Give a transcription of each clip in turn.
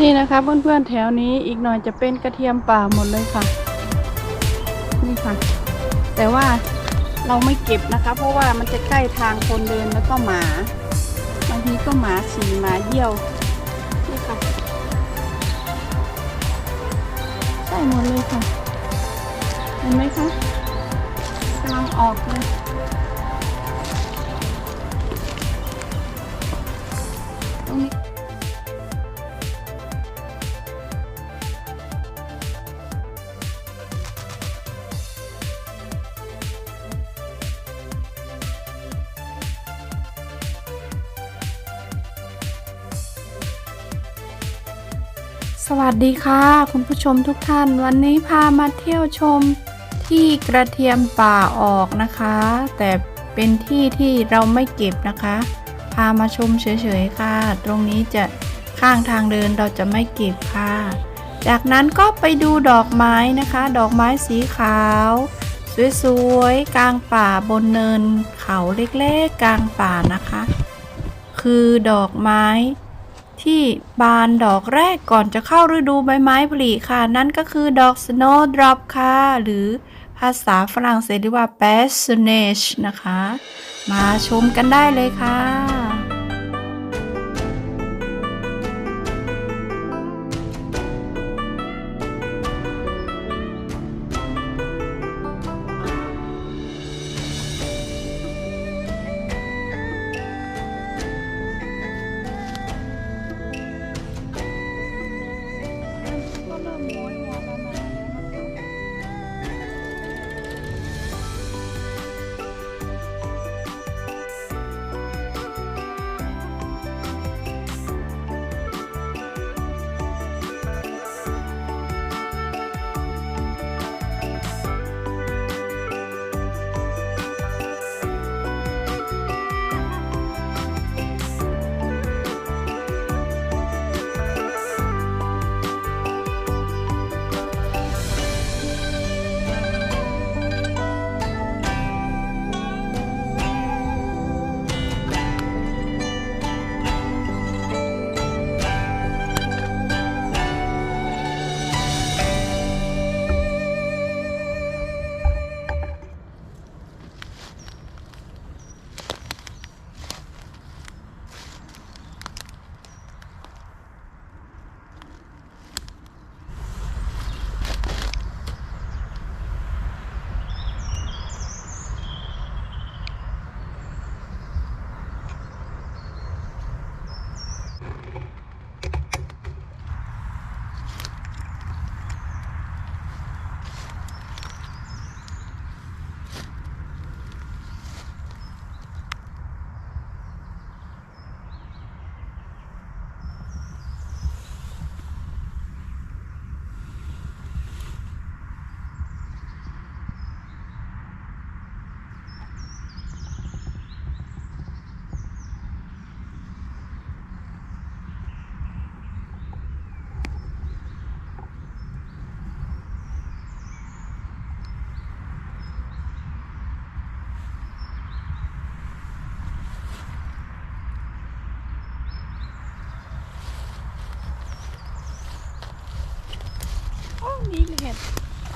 นี่นะคะเพื่อนๆแถวนี้อีกหน่อยจะเป็นกระเทียมป่าหมดเลยค่ะ นี่ค่ะ แต่ว่าเราไม่เก็บนะคะ เพราะว่ามันจะใกล้ทางคนเดินแล้วก็หมาบางทีก็หมาฉี่หมาเยี่ยวนี่ค่ะใช่หมดเลยค่ะ เห็นไหมคะกำลังออกเลย สวัสดีค่ะ คุณผู้ชมทุกท่านวันนี้พามาเที่ยวชมที่กระเทียมป่าออกนะคะ แต่เป็นที่ที่เราไม่เก็บนะคะ พามาชมเฉยๆค่ะ ตรงนี้จะข้างทางเดินเราจะไม่เก็บค่ะ จากนั้นก็ไปดูดอกไม้นะคะ ดอกไม้สีขาว สวยๆกลางป่าบนเนินเขาเล็กๆ กลางป่านะคะ คือดอกไม้ ที่บานดอกแรกก่อนจะเข้าฤดูใบไม้ผลิค่ะ นั่นก็คือดอก snowdrop ค่ะ หรือภาษาฝรั่งเศสเรียกว่า passage นะคะ มาชมกันได้เลยค่ะ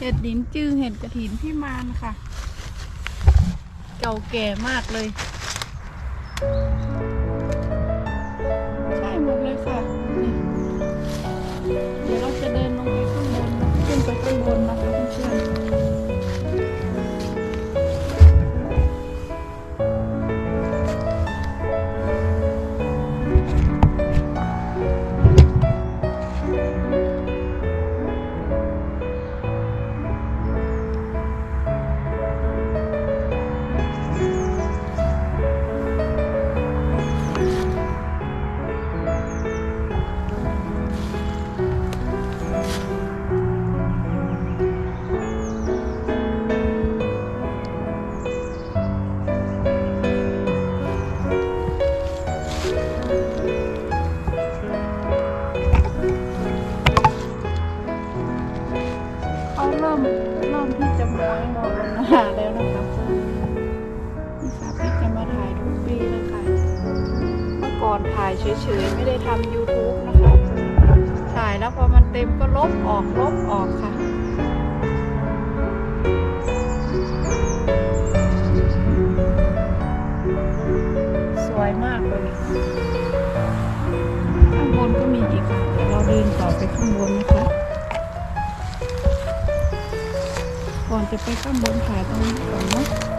ห็ดดินจื้อเห็ดกระถินพี่มานค่ะ เก่าแก่มากเลย บออกลบออกค่ะ สวยมากเลย ข้างบนก็มีอีกค่ะเดี๋ยวเราเดินต่อไปข้างบนนะคะ ก่อนจะไปข้างบนถ่ายตรงนี้ก่อนเนาะ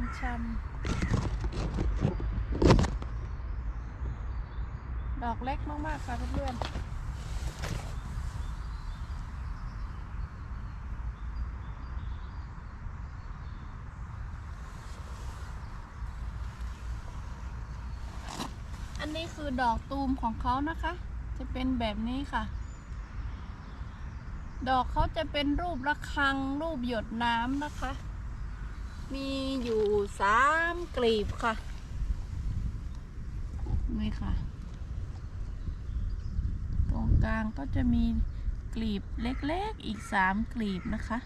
นี่ค่ะอัญชันดอกเล็กมาก ๆ ค่ะเพื่อนๆอันนี้คือดอกตูมของเขานะคะ จะเป็นแบบนี้ค่ะ ดอกเขาจะเป็นรูประฆังรูปหยดน้ำนะคะ มีอยู่สามกลีบค่ะนี่ค่ะ ตรงกลางก็จะมีกลีบเล็กๆอีกสามกลีบนะคะ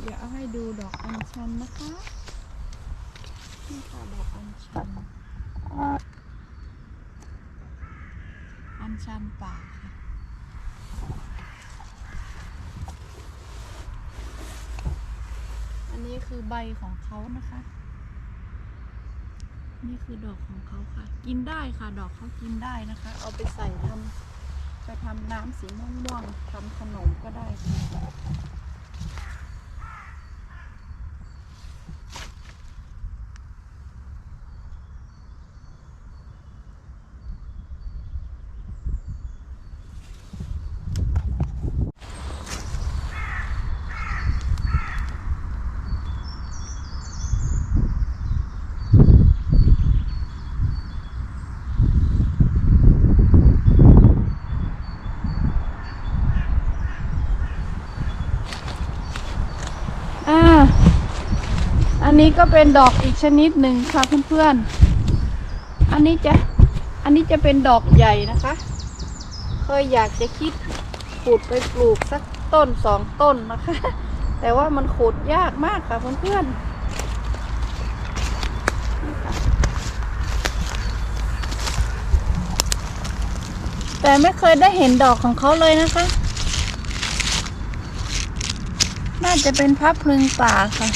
เดี๋ยวเอาให้ดูดอกอัญชันนะคะ นี่ค่ะดอกอัญชัน อัญชันป่าค่ะอันนี้คือใบของเขานะคะ นี่คือดอกของเขาค่ะ กินได้ค่ะ ดอกเขากินได้นะคะ เอาไปใส่ทำไปทำน้ำสีม่วงๆทำขนมก็ได้ค่ะ นี้ก็เป็นดอกอีกชนิดหนึ่งค่ะเพื่อนๆ อันนี้จะ อันนี้จะเป็นดอกใหญ่นะคะ เคยอยากจะคิดขุดไปปลูกสักต้นสองต้นนะคะ แต่ว่ามันขุดยากมากค่ะเพื่อนๆแต่ไม่เคยได้เห็นดอกของเขาเลยนะคะ น่าจะเป็นพับพลึงป่าค่ะ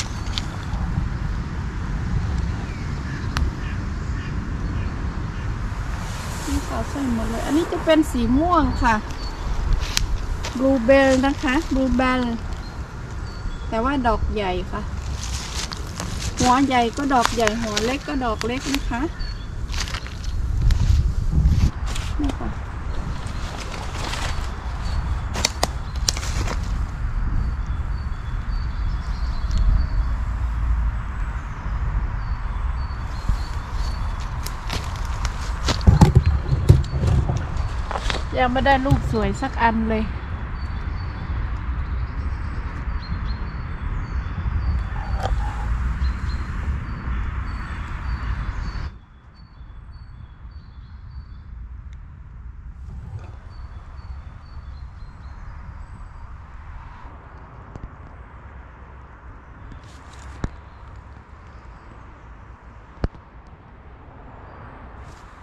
สีขาวใส่หมดเลย อันนี้จะเป็นสีม่วงค่ะบลูเบลนะคะบลูเบลแต่ว่าดอกใหญ่ค่ะ หัวใหญ่ก็ดอกใหญ่หัวเล็กก็ดอกเล็กนะคะ ยังไม่ได้ลูกสวยสักอันเลย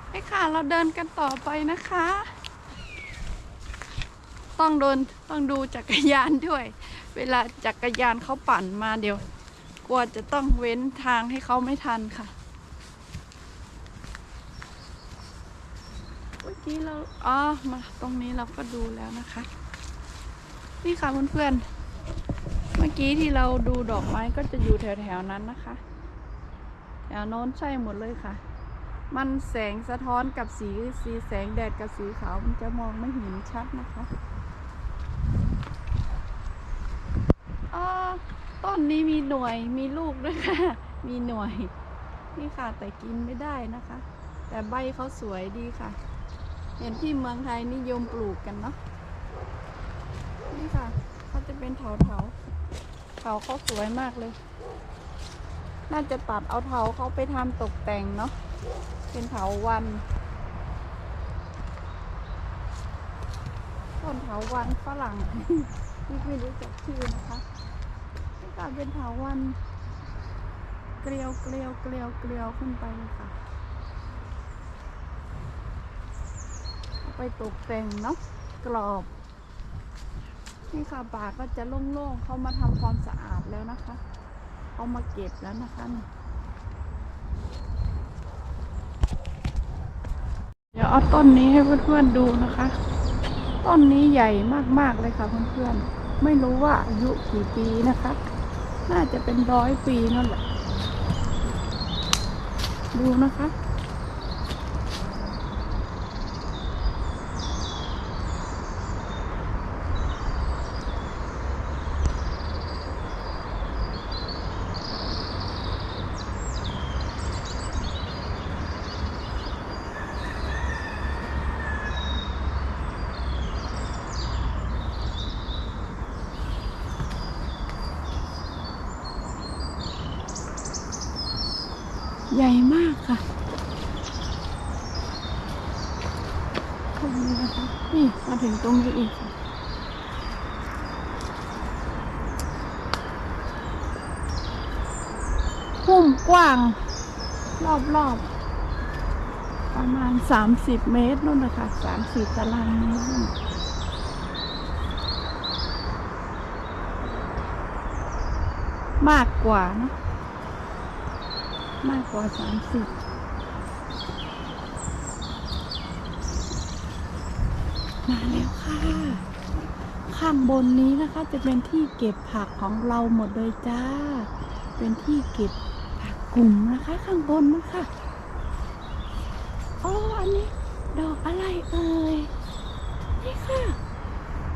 ไปค่ะ เราเดินกันต่อไปนะคะ ต้องโดนต้องดูจักรยานด้วย เวลาจักรยานเขาปั่นมาเดี๋ยว กลัวจะต้องเว้นทางให้เขาไม่ทันค่ะเมื่อกี้เราอ๋อมาตรงนี้เราก็ดูแล้วนะคะ นี่ค่ะเพื่อนๆเมื่อกี้ที่เราดูดอกไม้ก็จะอยู่แถวๆนั้นนะคะแถวโน้นใช่หมดเลยค่ะ มันแสงสะท้อนกับสีสีแสงแดดกับสีขาวมันจะมองไม่เห็นชัดนะคะ ออต้นนี้มีหน่วยมีลูกด้วยค่ะ มีหน่วย นี่ค่ะแต่กินไม่ได้นะคะ แต่ใบเขาสวยดีค่ะ เห็นที่เมืองไทยนิยมปลูกกันเนาะนี่ค่ะเขาจะเป็นเถาเถาเถาเขาสวยมากเลย น่าจะตัดเอาเถาเขาไปทำตกแต่งเนาะเป็นเถาวัน ต้นเถาวันฝรั่งที่ไม่รู้จักชื่อนะคะนี่ก็เป็นเถาวันเกลียวเกลียวเกลียวเกลียวขึ้นไปเลยค่ะไปตกแต่งเนาะกรอบนี่ค่ะป่าก็จะโล่งๆเขามาทำความสะอาดแล้วนะคะเขามาเก็บแล้วนะคะเดี๋ยวเอาต้นนี้ให้เพื่อนๆดูนะคะ ต้นนี้ใหญ่มากๆเลยค่ะเพื่อนๆ ไม่รู้ว่าอายุกี่ปีนะคะ น่าจะเป็นร้อยปีนั่นแหละ ดูนะคะ ใหญ่มากค่ะตรงนี้นะคะ นี่มาถึงตรงนี้อีกค่ะ พุ่มกว้าง รอบๆประมาณ 30 เมตรนู่นนะคะ30ตารางเมตรมากกว่านะ มากกว่าสามสิบมาแล้วค่ะ ข้างบนนี้นะคะจะเป็นที่เก็บผักของเราหมดเลยจ้า เป็นที่เก็บุ่มนะคะ ข้างบนนะคะอ๋ออันนี้ ดอกอะไรเอ่ย นี่ค่ะ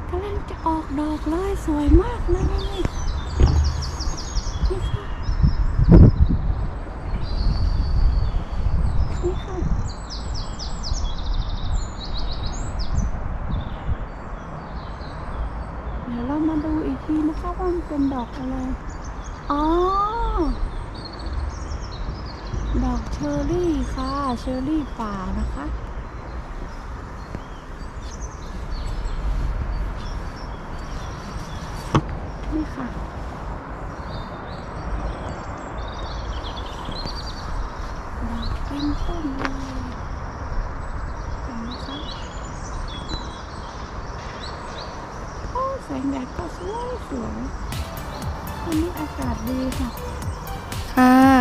กำลังจะออกดอกเลยสวยมากเลยนี่ค่ะ นี่ค่ะเดี๋ยวเรามาดูอีกทีนะคะว่ามันเป็นดอกอะไร อ๋อ ดอกเชอร์รี่ค่ะ เชอร์รี่ป่านะคะ นี่ค่ะ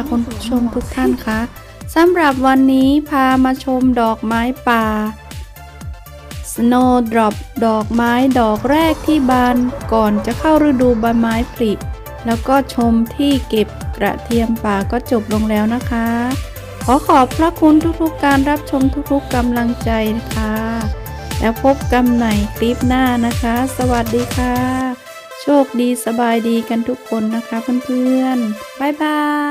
ค่ะคุณผู้ชมทุกท่านคะสำหรับวันนี้พามาชมดอกไม้ป่า Snowdrop ดอกไม้ดอกแรกที่บานก่อนจะเข้าฤดูใบไม้ผลิแล้วก็ชมที่เก็บกระเทียมป่าก็จบลงแล้วนะคะ ขอขอบพระคุณทุกๆการรับชมทุกๆกำลังใจนะคะ แล้วพบกันใหม่คลิปหน้านะคะ สวัสดีค่ะ โชคดีสบายดีกันทุกคนนะคะเพื่อนๆ บ๊ายบาย